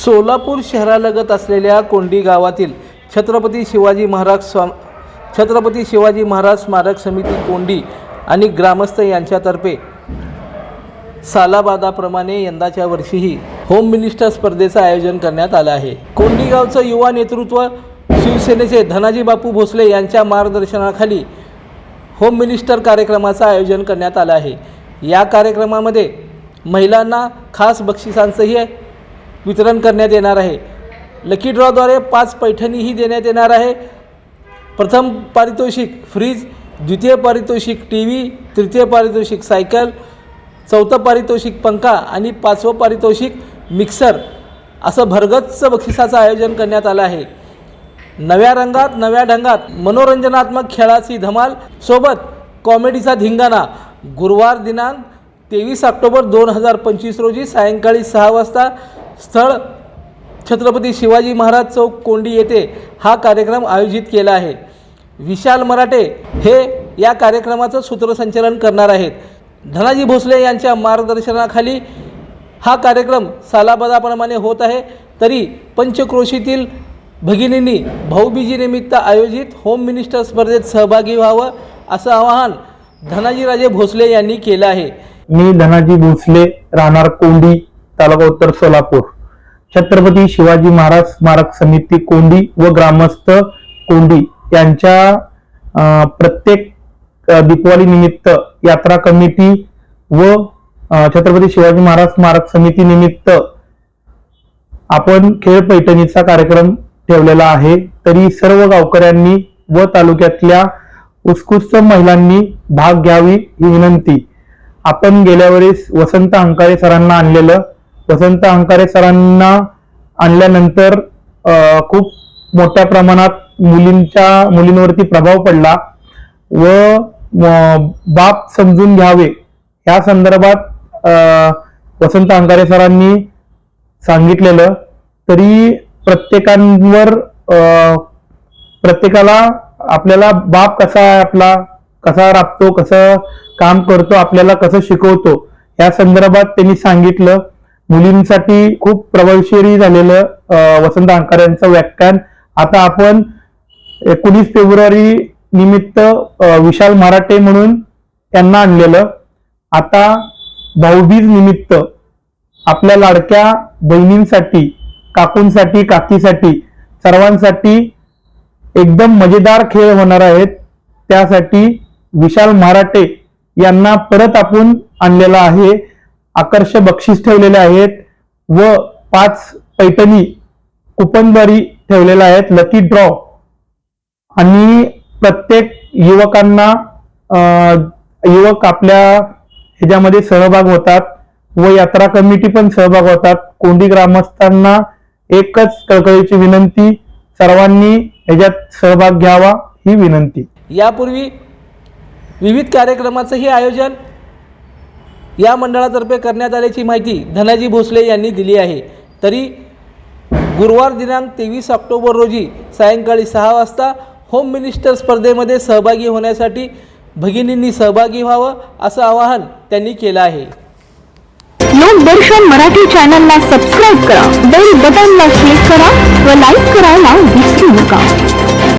सोलापूर शहरालगत असलेल्या कोंडी गावातील छत्रपती शिवाजी महाराज स्वा छत्रपती शिवाजी महाराज स्मारक समिती कोंडी आणि ग्रामस्थ यांच्यातर्फे सालाबादाप्रमाणे यंदाच्या वर्षीही होम मिनिस्टर स्पर्धेचं आयोजन करण्यात आलं आहे. कोंडीगावचं युवा नेतृत्व शिवसेनेचे धनाजी बापू भोसले यांच्या मार्गदर्शनाखाली होम मिनिस्टर कार्यक्रमाचं आयोजन करण्यात आलं आहे. या कार्यक्रमामध्ये महिलांना खास बक्षिसांचंही वितरण करण्यात येणार आहे. लकी ड्रॉद्वारे पाच पैठणीही देण्यात येणार आहे. प्रथम पारितोषिक फ्रीज द्वितीय पारितोषिक टी व्ही तृतीय पारितोषिक सायकल चौथं पारितोषिक पंखा आणि पाचवं पारितोषिक मिक्सर असं भरगच्च बक्षिसाचं आयोजन करण्यात आलं आहे. नव्या रंगात नव्या ढंगात मनोरंजनात्मक खेळाची धमाल. सोबत कॉमेडीचा धिंगाणा. गुरुवार दिनांक तेवीस ऑक्टोबर दोन हजार पंचवीस रोजी सायंकाळी सहा वाजता स्थळ छत्रपती शिवाजी महाराज चौक कोंडी येथे हा कार्यक्रम आयोजित केला आहे. विशाल मराठे हे या कार्यक्रमाचं सूत्रसंचालन करणार आहेत. धनाजी भोसले यांच्या मार्गदर्शनाखाली हा कार्यक्रम सालाबादाप्रमाणे होत आहे. तरी पंचक्रोशीतील भगिनींनी भाऊबीजीनिमित्त आयोजित होम मिनिस्टर स्पर्धेत सहभागी व्हावं असं आवाहन धनाजीराजे भोसले यांनी केलं आहे. मी धनाजी भोसले राहणार कोंडी तालुका उत्तर सोलापूर. छत्रपती शिवाजी महाराज स्मारक समिती कोंडी व ग्रामस्थ कोंडी यांच्या प्रत्येक दीपावली निमित्त यात्रा कमिटी व छत्रपती शिवाजी महाराज स्मारक समिती निमित्त आपण खेळ पैठणीचा कार्यक्रम ठेवलेला आहे. तरी सर्व गावकऱ्यांनी व तालुक्यातल्या उत्कृष्ट महिलांनी भाग घ्यावी ही विनंती. आपण गेल्या वेळेस वसंत अंकारे सरांना आणलेलं. वसंत अंकारे सरांना आणल्यानंतर अं, खूप मोठ्या प्रमाणात मुलींच्या मुलींवरती प्रभाव पडला व बाप समजून घ्यावे. या संदर्भात वसंत अंकारे सरांनी सांगितलेलं तरी प्रत्येकांवर अं, प्रत्येकाला आपल्याला बाप कसा आहे आपला कसा राबतो कसं काम करतो आपल्याला कसं शिकवतो या संदर्भात त्यांनी सांगितलं. मुलींसाठी खूप प्रभावशाली झालेलं वसंत अंकार यांचं व्याख्यान. आता आपण एकोणीस फेब्रुवारी निमित्त विशाल मराठे म्हणून त्यांना आणलेलं. आता भाऊबीज निमित्त आपल्या लाडक्या बहिणींसाठी काकूंसाठी काकीसाठी सर्वांसाठी एकदम मजेदार खेळ होणार आहेत. त्यासाठी विशाल मराठे यांना परत आपण आणलेला आहे. आकर्षक बक्षीस ठेवलेले आहेत व पाच पैठणी कुपनद्वारी ठेवलेल्या आहेत. लकी ड्रॉ आणि प्रत्येक युवकांना युवक आपल्या ह्याच्यामध्ये सहभाग होतात व यात्रा कमिटी पण सहभाग होतात. कोंडी ग्रामस्थांना एकच कळकळीची विनंती सर्वांनी ह्याच्यात सहभाग घ्यावा ही विनंती. यापूर्वी विविध कार्यक्रमाचंही आयोजन या मंडळातर्फे करण्यात आल्याची माहिती धनाजी भोसले यांनी दिली आहे. तरी गुरुवार दिनांक तेवीस ऑक्टोबर रोजी सायंकाळी सहा वाजता होम मिनिस्टर स्पर्धेमध्ये सहभागी होण्यासाठी भगिनींनी सहभागी व्हावं असं आवाहन त्यांनी केला आहे. लोकदर्शन मराठी चॅनलला सबस्क्राईब करा. बेल बटनला क्लिक करा व लाईक करायला विसरू नका.